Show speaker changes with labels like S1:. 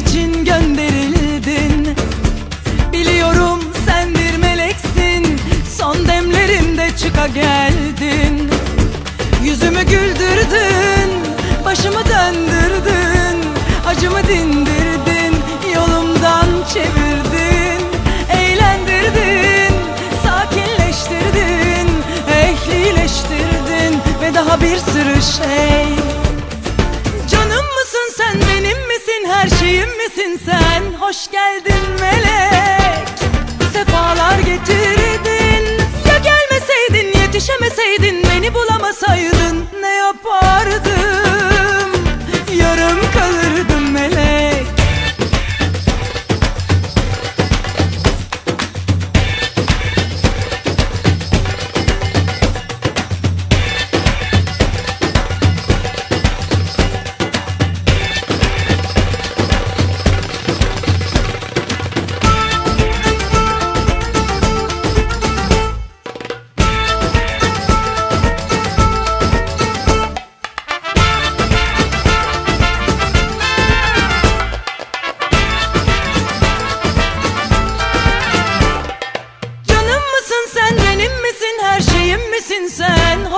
S1: için gönderildin. Biliyorum sen bir meleksin Son demlerimde çıka geldin. Yüzümü güldürdün Başımı döndürdün Acımı dindirdin Yolumdan çevirdin. Eğlendirdin Sakinleştirdin Ehlileştirdin Ve daha bir sürü şey misin sen? Hoş geldin